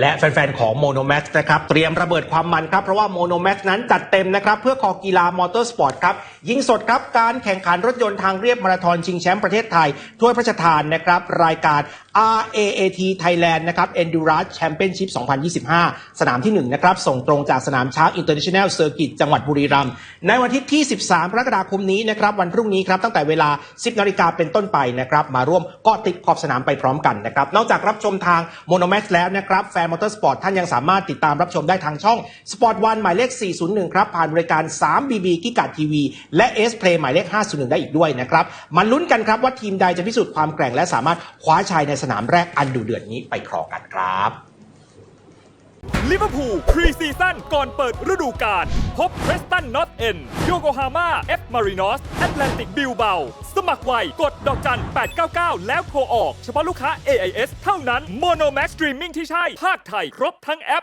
และแฟนๆ ของ Monomax นะครับ เตรียมระเบิดความมันครับ เพราะว่า Monomax นั้นจัดเต็มนะครับ เพื่อคอกีฬามอเตอร์สปอร์ตครับ ยิงสดครับ การแข่งขันรถยนต์ทางเรียบมาราธอนชิงแชมป์ประเทศไทย ถ้วยพระราชทานนะครับ รายการ RAAT Thailand นะครับ Endurance Championship 2025 สนามที่1นะครับ ส่งตรงจากสนามช้าง International Circuit จังหวัดบุรีรัมย์ในวันที่ที่ 13กรกฎาคมนี้นะครับ วันพรุ่งนี้ครับ ตั้งแต่เวลา 10นาฬิกาเป็นต้นไปนะครับ มาร่วมกาะติดขอบสนามไปพร้อมกันนะครับ นอกจากรับชมทาง Monomax แล้วนะครับ แฟนมอเตอร์สปอร์ตท่านยังสามารถติดตามรับชมได้ทางช่อง Sport One หมายเลข 401 ครับ ผ่านบริการ 3BB กิกะทีวีและ S Play หมายเลข 501 ได้อีกด้วยนะครับมาลุ้นกันครับว่าทีมใดจะพิสูจน์ความแกร่งและสามารถคว้าชัยในสนามแรกอันดุเดือดนี้ไปครองกันครับลิเวอร์พูลพรีซีซั่นก่อนเปิดฤดูกาลพบเพรสตันนอตเอ็นโยโกฮาม่าเอฟมารินอสแอตแลนติกบิลเบาสมัครไวกดดอกจัน 899 แล้วโทรออก เฉพาะลูกค้า AIS เท่านั้นโมโนแม็กสตรีมมิ่งที่ใช่ภาคไทย ครบทั้งแอป